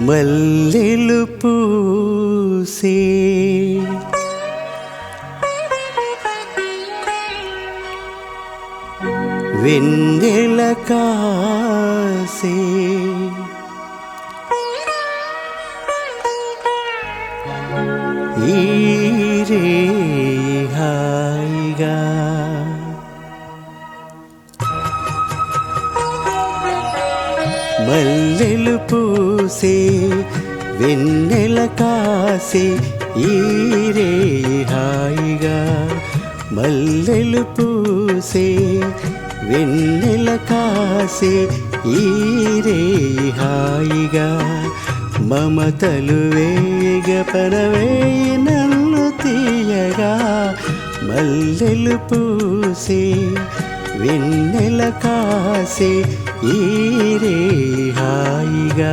మల్లెలు పూసే. వెన్నెల కాసే. వెన్నెల కాసే ఈరే హాయిగా మల్లెలు పూసే వెన్నెల కాసే ఈరే హాయిగా మమతలు వేగ పరవేయి నన్ను తీయగా మల్లెలు పూసే వెన్నెల కాసే ఈరే హాయిగా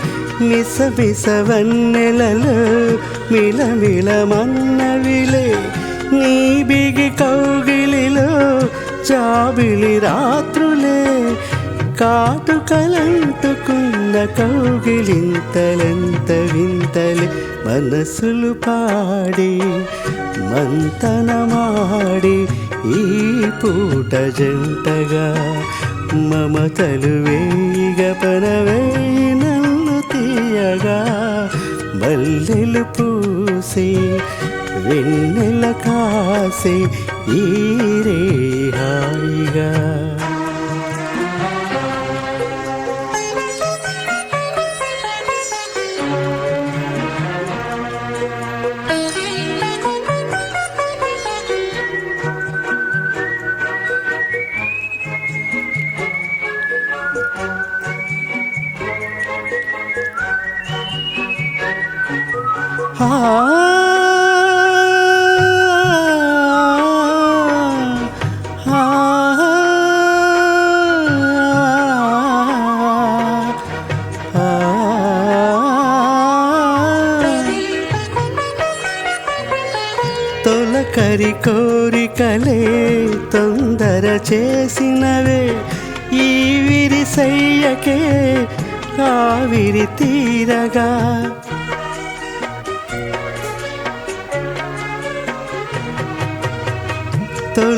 మిస మిస మిలమిల మన్నవిలే నీ బిగి కౌగిలిలో జాబిలి రాత్రులే. కాటు కాటుకలంటుకున్న కౌగిలింతలెంత వింతలే. మనసులు పాడి మంతనమాడి ఈ పూట జంటగా మమతలు వేయిగ పనవేయి తీయగా బల్లెలు పూసి వెన్నెల కాసే ఈ రే హాయిగా తొలకరి కోరికలే తొందర చేసినవే ఈ విరిసయ్యకే కావిరి తీరగా.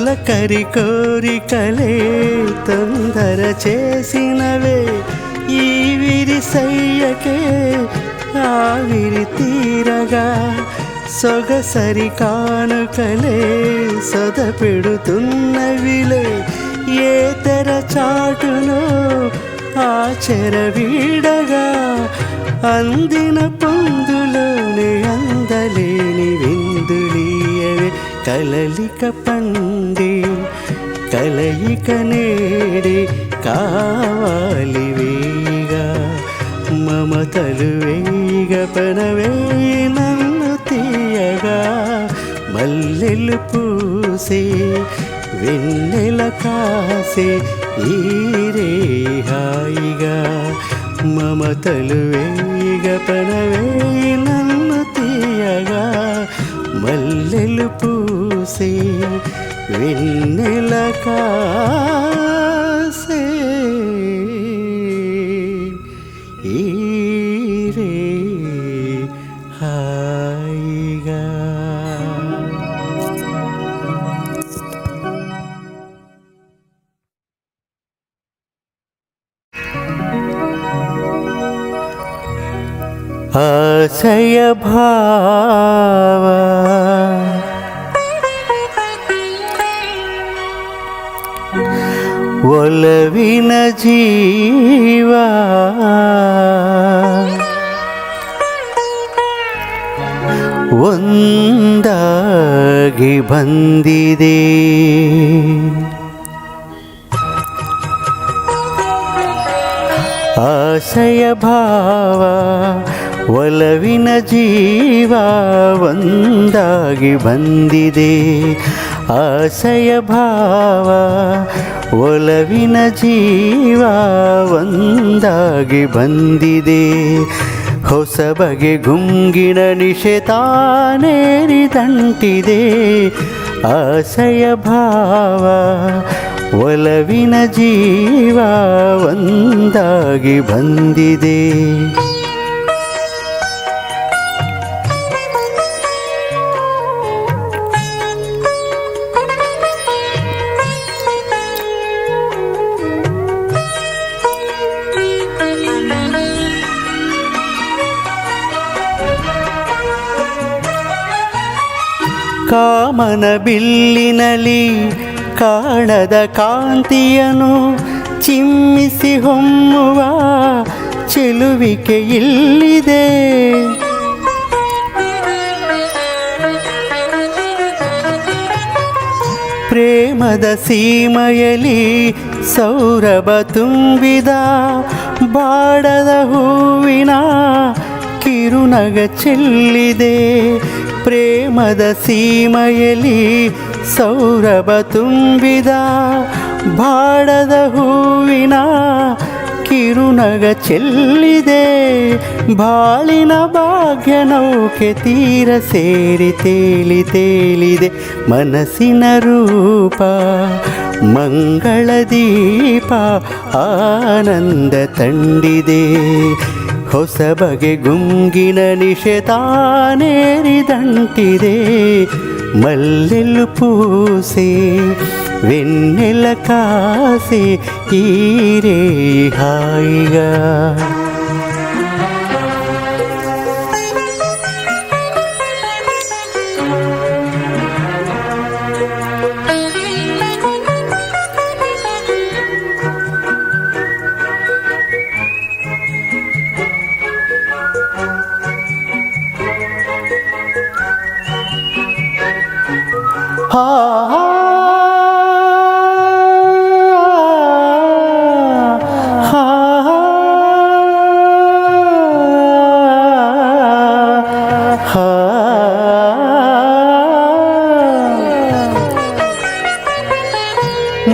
తొలకరి కోరికలే తొందర చేసినవే. ఈ విరిసయ్యకే ఆవిరి తీరగా సొగసరి కానుకలే సొద పెడుతున్నవిలే ఏ తెర చాటులో ఆచర వీడగా అందిన పొందులోనే అందలేని విని కలలిక పండి కలయిక నేడి కావాలి వేయిగా మమతలు వేయిగ పనవేయి నన్ను తీయగా. మల్లెలు పూసే వెన్నెల కాసే ఈరే హాయిగా మమతలు వేయిగ పనవేయి నన్ను తీయగా. మల్లెలు పూ వెన్నెల కాసే ఈరే హాయిగా ಒಲವಿನ ಜೀವ. ಒಂದಾಗಿ ಬಂದಿದೆ. ಆಶಯ ಭಾವ ಒಲವಿನ ಜೀವ ಒಂದಾಗಿ ಬಂದಿದೆ. ಆಶಯ ಭಾವ ಒಲವಿನ ಜೀವ ಒಂದಾಗಿ ಬಂದಿದೆ. ಹೊಸ ಬಗೆ ಗುಂಗಿನ ನಿಷೇತಾನೇರಿದಂಟಿದೆ ಆಸೆಯ ಭಾವ ಒಲವಿನ ಜೀವ ಒಂದಾಗಿ ಬಂದಿದೆ. ಕಾಮನ ಬಿಲ್ಲಿನಲಿ ಕಾಣದ ಕಾಂತಿಯನು ಚಿಮ್ಮಿಸಿ ಹೊಮ್ಮುವ ಚೆಲುವಿಕೆ ಇಲ್ಲಿದೆ. ಪ್ರೇಮದ ಸೀಮೆಯಲ್ಲಿ ಸೌರಭ ತುಂಬಿದ ಬಾಡದ ಹೂವಿನ ಕಿರುನಗ ಚೆಲ್ಲಿದೆ. ಪ್ರೇಮದ ಸೀಮೆಯಲ್ಲಿ ಸೌರಭ ತುಂಬಿದ ಬಾಡದ ಹೂವಿನ ಕಿರುನಗ ಚೆಲ್ಲಿದೆ. ಬಾಳಿನ ಭಾಗ್ಯ ನೌಕೆ ತೀರ ಸೇರಿ ತೇಲಿ ತೇಲಿದೆ. ಮನಸ್ಸಿನ ರೂಪ, ಮಂಗಳ ದೀಪ, ಆನಂದ ತಂಡಿದೆ ಹೊಸ ಬಗೆ ಗುಂಗಿನ ನಿಷೇತಾನೇರಿದಂಟಿದೆ ಮಲ್ಲೆಲ್ಲು ಪೂಸೆ వెన్నెల కాసే ఈరే హాయిగా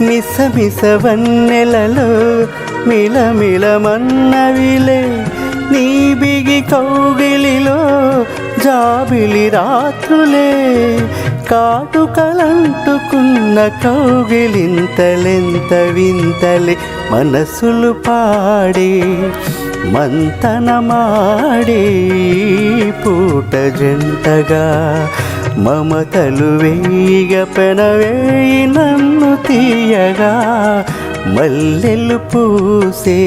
మిస మిస మిలమిలమన్నవిలే. నీ బిగి కౌగిలిలో జాబిలి రాత్రులే. కాటుకలంటుకున్న కౌగిలింతలెంత వింతలే మనసులు పాడే మంతనమాడే పూట జంటగా. మమతలు వేయిగ పెనవేయి నన్ను తీయగా మల్లెలు పూసే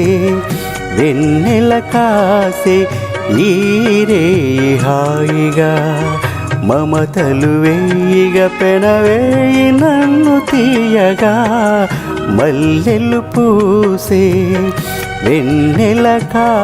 వెన్నెల కాసే ఈరే హాయిగా. మమతలు వేయిగ పెనవేయి నన్ను తీయగా మల్లెలు పూసే వెన్నెల కాసే.